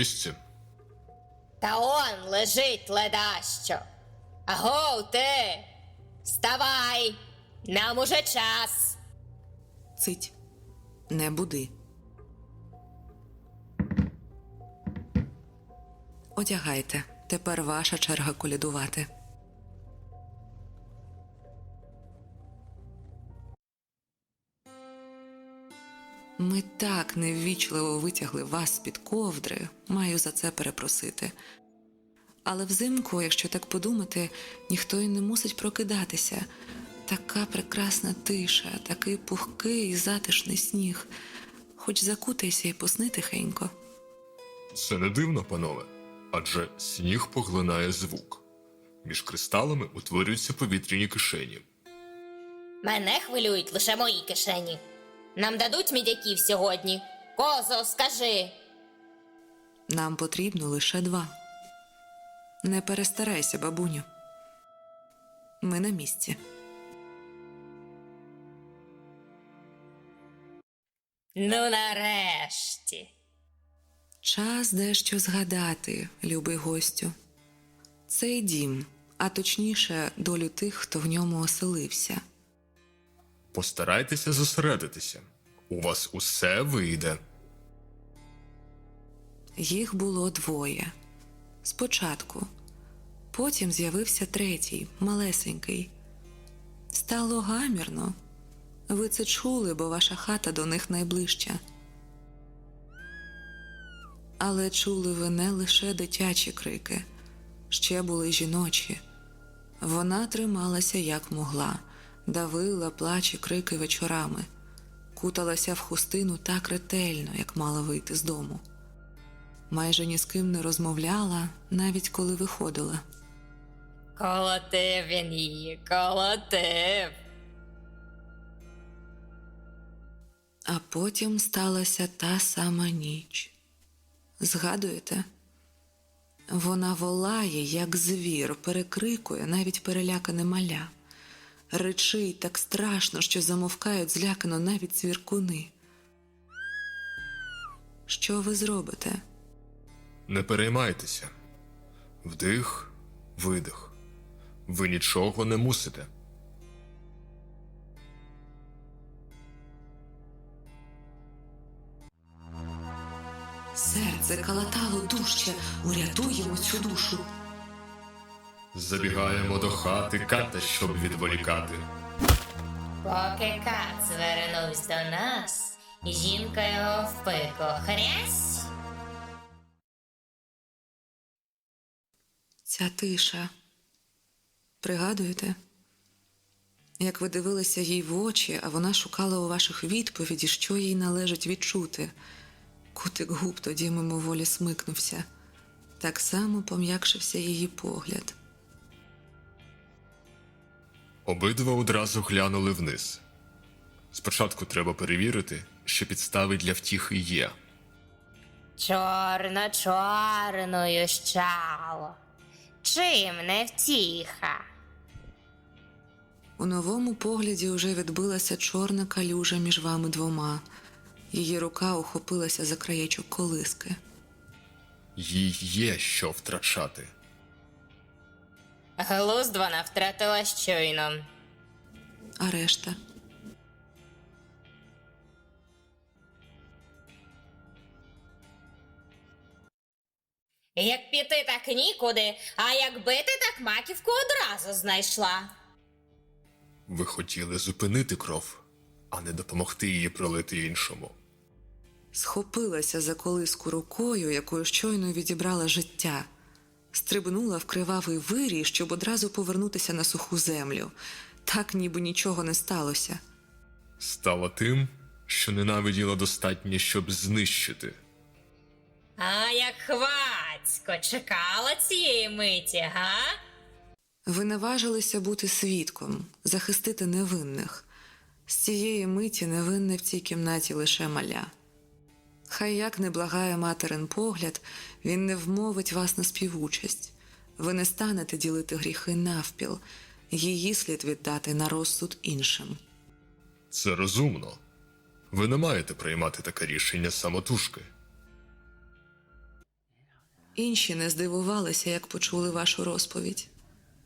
місці? Та он лежить ледащо. Агов ти! Вставай! Нам уже час. Цить. Не буди. Одягайте. Тепер ваша черга колядувати. Ми так неввічливо витягли вас з-під ковдри, маю за це перепросити. Але взимку, якщо так подумати, ніхто й не мусить прокидатися. Така прекрасна тиша, такий пухкий і затишний сніг. Хоч закутайся і посни тихенько. Це не дивно, панове, адже сніг поглинає звук. Між кристалами утворюються повітряні кишені. Мене хвилюють лише мої кишені. Нам дадуть мідяків сьогодні. Козо, скажи. Нам потрібно лише два. Не перестарайся, бабуню. Ми на місці. Ну, нарешті. Час дещо згадати, любий гостю. Цей дім, а точніше, долю тих, хто в ньому оселився. Постарайтеся зосередитися. У вас усе вийде. Їх було двоє. Спочатку. Потім з'явився третій, малесенький. Стало гамірно. Ви це чули, бо ваша хата до них найближча. Але чули ви не лише дитячі крики, ще були жіночі. Вона трималася як могла, давила плач і крики вечорами, куталася в хустину так ретельно, як мала вийти з дому майже ні з ким не розмовляла, навіть коли виходила. Колотив він її, колотив. А потім сталася та сама ніч. Згадуєте? Вона волає, як звір, перекрикує навіть перелякане маля. Речить так страшно, що замовкають злякано навіть звіркуни. Що ви зробите? Не переймайтеся. Вдих, видих. Ви нічого не мусите. Серце калатало дужче, урятуємо цю душу. Забігаємо до хати ката, щоб відволікати. Поки кат звернувся до нас, жінка його в пику хрясь. Ця тиша. Пригадуєте? Як ви дивилися їй в очі, а вона шукала у ваших відповіді, що їй належить відчути. Кутик губ тоді мимоволі смикнувся. Так само пом'якшився її погляд. Обидва одразу глянули вниз. Спочатку треба перевірити, що підстави для втіхи є. Чорно чорною щало. Чим не втіха? У новому погляді уже відбилася чорна калюжа між вами двома. Її рука ухопилася за краєчок колиски. Їй є що втрачати. Глузд вона втратила щойно. А решта Як піти, так нікуди, а як бити, так маківку одразу знайшла. Ви хотіли зупинити кров, а не допомогти її пролити іншому. схопилася за колиску рукою, якою щойно відібрала життя, стрибнула в кривавий вирій, щоб одразу повернутися на суху землю, так ніби нічого не сталося. Стала тим, що ненавиділа достатньо, щоб знищити. А як хвацько чекала цієї миті, га? Ви наважилися бути свідком, захистити невинних. З цієї миті невинне в цій кімнаті лише маля. Хай як не благає материн погляд, він не вмовить вас на співучасть. Ви не станете ділити гріхи навпіл, її слід віддати на розсуд іншим. Це розумно. Ви не маєте приймати таке рішення самотужки. Інші не здивувалися, як почули вашу розповідь.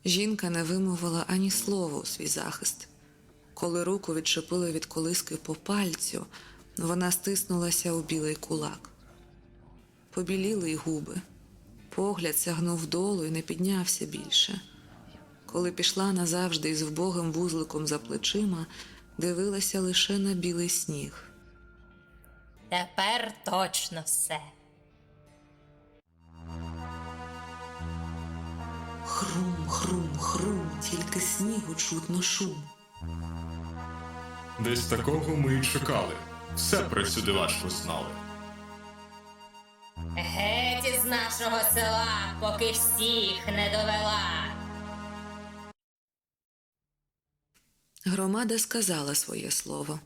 Жінка не вимовила ані слова у свій захист. Коли руку відчепили від колиски по пальцю, вона стиснулася у білий кулак. Побіліли й губи. Погляд сягнув долу і не піднявся більше. Коли пішла назавжди із вбогим вузликом за плечима, дивилася лише на білий сніг. Тепер точно все. Хрум, хрум, хрум, тільки снігу чутно шум. Десь такого ми й чекали. Все про цю дивачку знали. Геть із нашого села, поки всіх не довела. Громада сказала своє слово.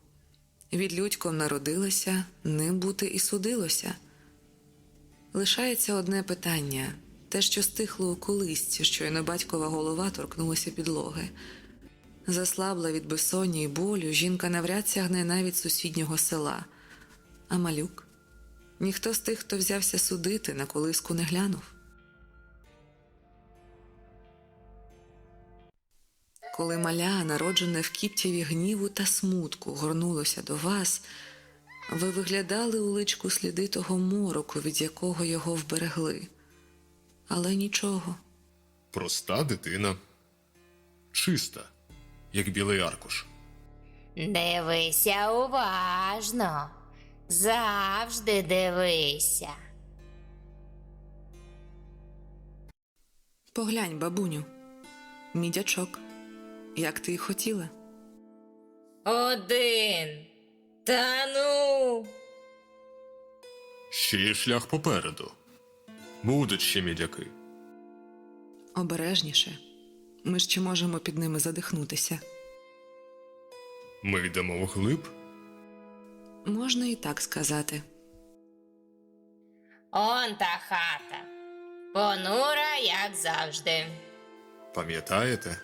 Відлюдьком народилася, ним бути і судилося. Лишається одне питання те, що стихло у колисці, щойно батькова голова торкнулася підлоги. Заслабла від безсоння й болю, жінка навряд сягне навіть сусіднього села. А малюк? Ніхто з тих, хто взявся судити, на колиску не глянув. Коли маля, народжене в кіптєві гніву та смутку, горнулося до вас, ви виглядали у личку сліди того мороку, від якого його вберегли. Але нічого. Проста дитина. Чиста, як білий аркуш. Дивися уважно. Завжди дивися. Поглянь, бабуню, мідячок, як ти й хотіла. Один. Та ну. Ще є шлях попереду. Будуть ще мідяки. Обережніше. Ми ще можемо під ними задихнутися. Ми йдемо вглиб. Можна і так сказати. Он та хата. Понура, як завжди. Пам'ятаєте?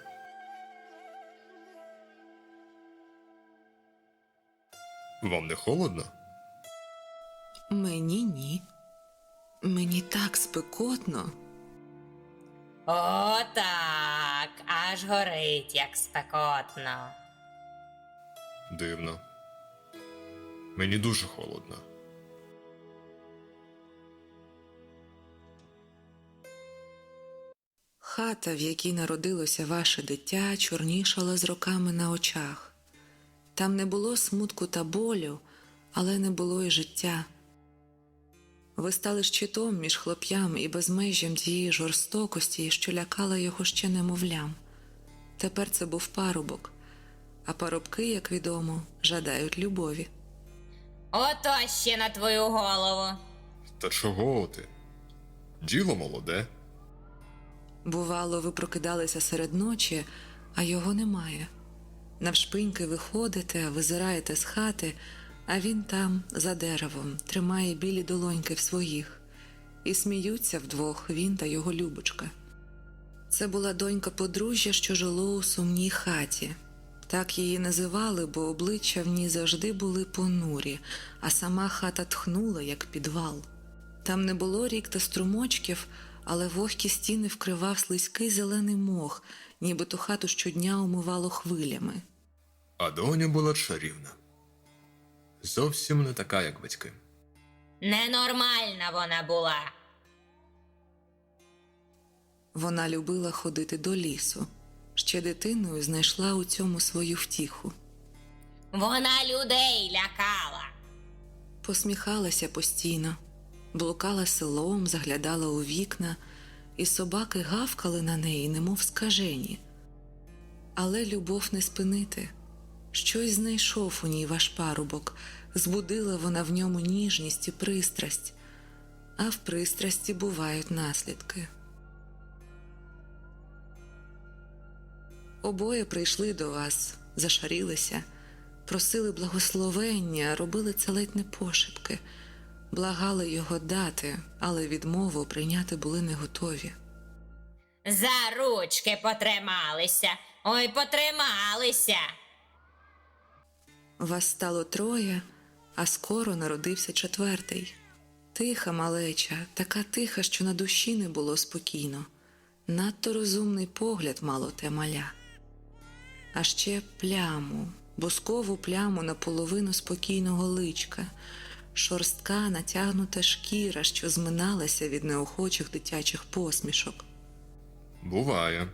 Вам не холодно? Мені ні. Мені так спекотно. О, так, аж горить, як спекотно. Дивно. Мені дуже холодно. Хата, в якій народилося ваше дитя, чорнішала з роками на очах. Там не було смутку та болю, але не було й життя. Ви стали щитом між хлоп'ям і безмежжям тієї жорстокості, що лякала його ще немовлям. Тепер це був парубок, а парубки, як відомо, жадають любові. Ото ще на твою голову. Та чого ти? Діло молоде. Бувало, ви прокидалися серед ночі, а його немає. Навшпиньки виходите, визираєте з хати, а він там, за деревом, тримає білі долоньки в своїх, і сміються вдвох він та його любочка. Це була донька подружжя, що жило у сумній хаті. Так її називали, бо обличчя в ній завжди були понурі, а сама хата тхнула, як підвал. Там не було рік та струмочків, але вогкі стіни вкривав слизький зелений мох, ніби ту хату щодня умивало хвилями. А доня була чарівна. Зовсім не така, як батьки. Ненормальна вона була. Вона любила ходити до лісу. Ще дитиною знайшла у цьому свою втіху. Вона людей лякала. Посміхалася постійно, блукала селом, заглядала у вікна, і собаки гавкали на неї, немов скажені. Але любов не спинити. Щось знайшов у ній ваш парубок, збудила вона в ньому ніжність і пристрасть, а в пристрасті бувають наслідки. Обоє прийшли до вас, зашарілися, просили благословення, робили це ледь не пошепки, благали його дати, але відмову прийняти були не готові. За ручки потрималися. Ой, потрималися. Вас стало троє, а скоро народився четвертий. Тиха малеча, така тиха, що на душі не було спокійно. Надто розумний погляд мало те маля. А ще пляму, бускову пляму наполовину спокійного личка, шорстка натягнута шкіра, що зминалася від неохочих дитячих посмішок. Буває.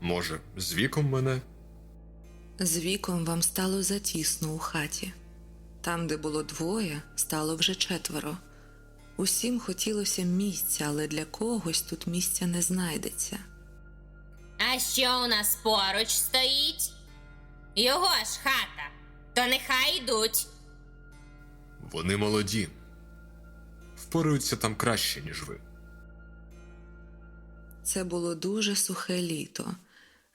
Може, з віком мене З віком вам стало затісно у хаті. Там, де було двоє, стало вже четверо. Усім хотілося місця, але для когось тут місця не знайдеться. А що у нас поруч стоїть? Його ж хата. То нехай йдуть. вони молоді. Впораються там краще, ніж ви. Це було дуже сухе літо.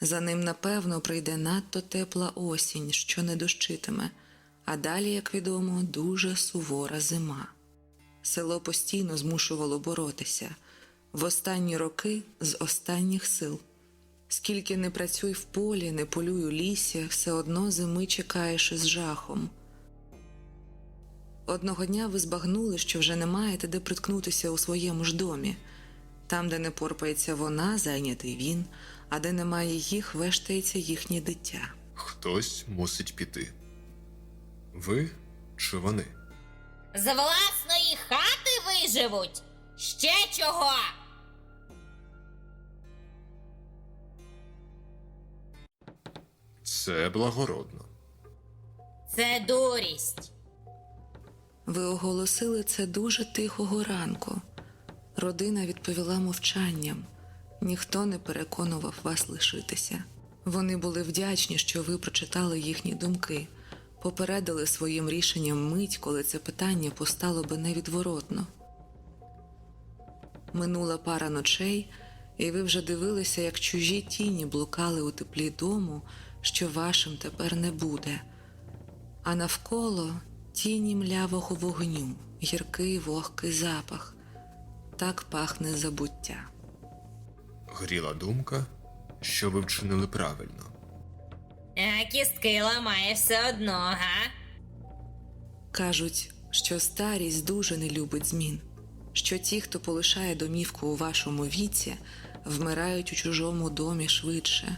За ним, напевно, прийде надто тепла осінь, що не дощитиме, а далі, як відомо, дуже сувора зима. Село постійно змушувало боротися в останні роки з останніх сил. Скільки не працюй в полі, не полюй у лісі, все одно зими чекаєш із жахом. Одного дня ви збагнули, що вже не маєте де приткнутися у своєму ж домі. Там, де не порпається вона, зайнятий він, а де немає їх, вештається їхнє дитя. Хтось мусить піти. Ви чи вони? З власної хати виживуть. Ще чого? Це благородно. Це дурість. Ви оголосили це дуже тихого ранку. Родина відповіла мовчанням. Ніхто не переконував вас лишитися. Вони були вдячні, що ви прочитали їхні думки, попередили своїм рішенням мить, коли це питання постало би невідворотно. Минула пара ночей, і ви вже дивилися, як чужі тіні блукали у теплі дому, що вашим тепер не буде а навколо тіні млявого вогню, гіркий вогкий запах. Так пахне забуття. Гріла думка, що ви вчинили правильно. А кістки ламає все одно, га? Кажуть, що старість дуже не любить змін, що ті, хто полишає домівку у вашому віці, вмирають у чужому домі швидше.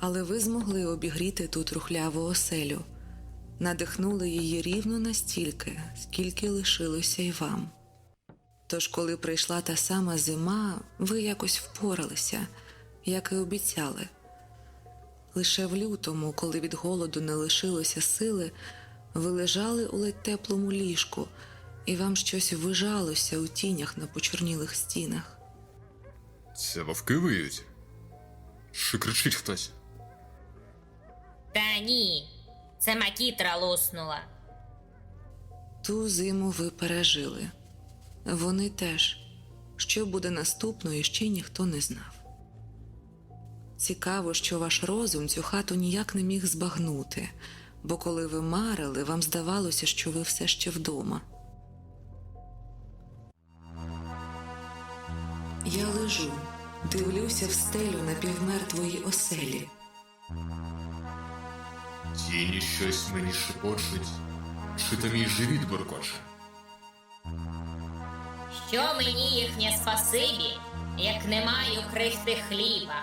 Але ви змогли обігріти тут рухляву оселю, надихнули її рівно настільки, скільки лишилося й вам. Тож, коли прийшла та сама зима, ви якось впоралися, як і обіцяли. Лише в лютому, коли від голоду не лишилося сили, ви лежали у ледь теплому ліжку, і вам щось вижалося у тінях на почорнілих стінах. Це вовки виють? Чи кричить хтось? Та ні. Це макітра луснула. Ту зиму ви пережили. Вони теж. Що буде наступною, ще ніхто не знав. Цікаво, що ваш розум цю хату ніяк не міг збагнути, бо коли ви марили, вам здавалося, що ви все ще вдома. Я лежу, дивлюся в стелю напівмертвої оселі. Тіні щось мені шепочуть, чи то мій живіт буркоче. Що мені їхнє спасибі, як не маю крихти хліба?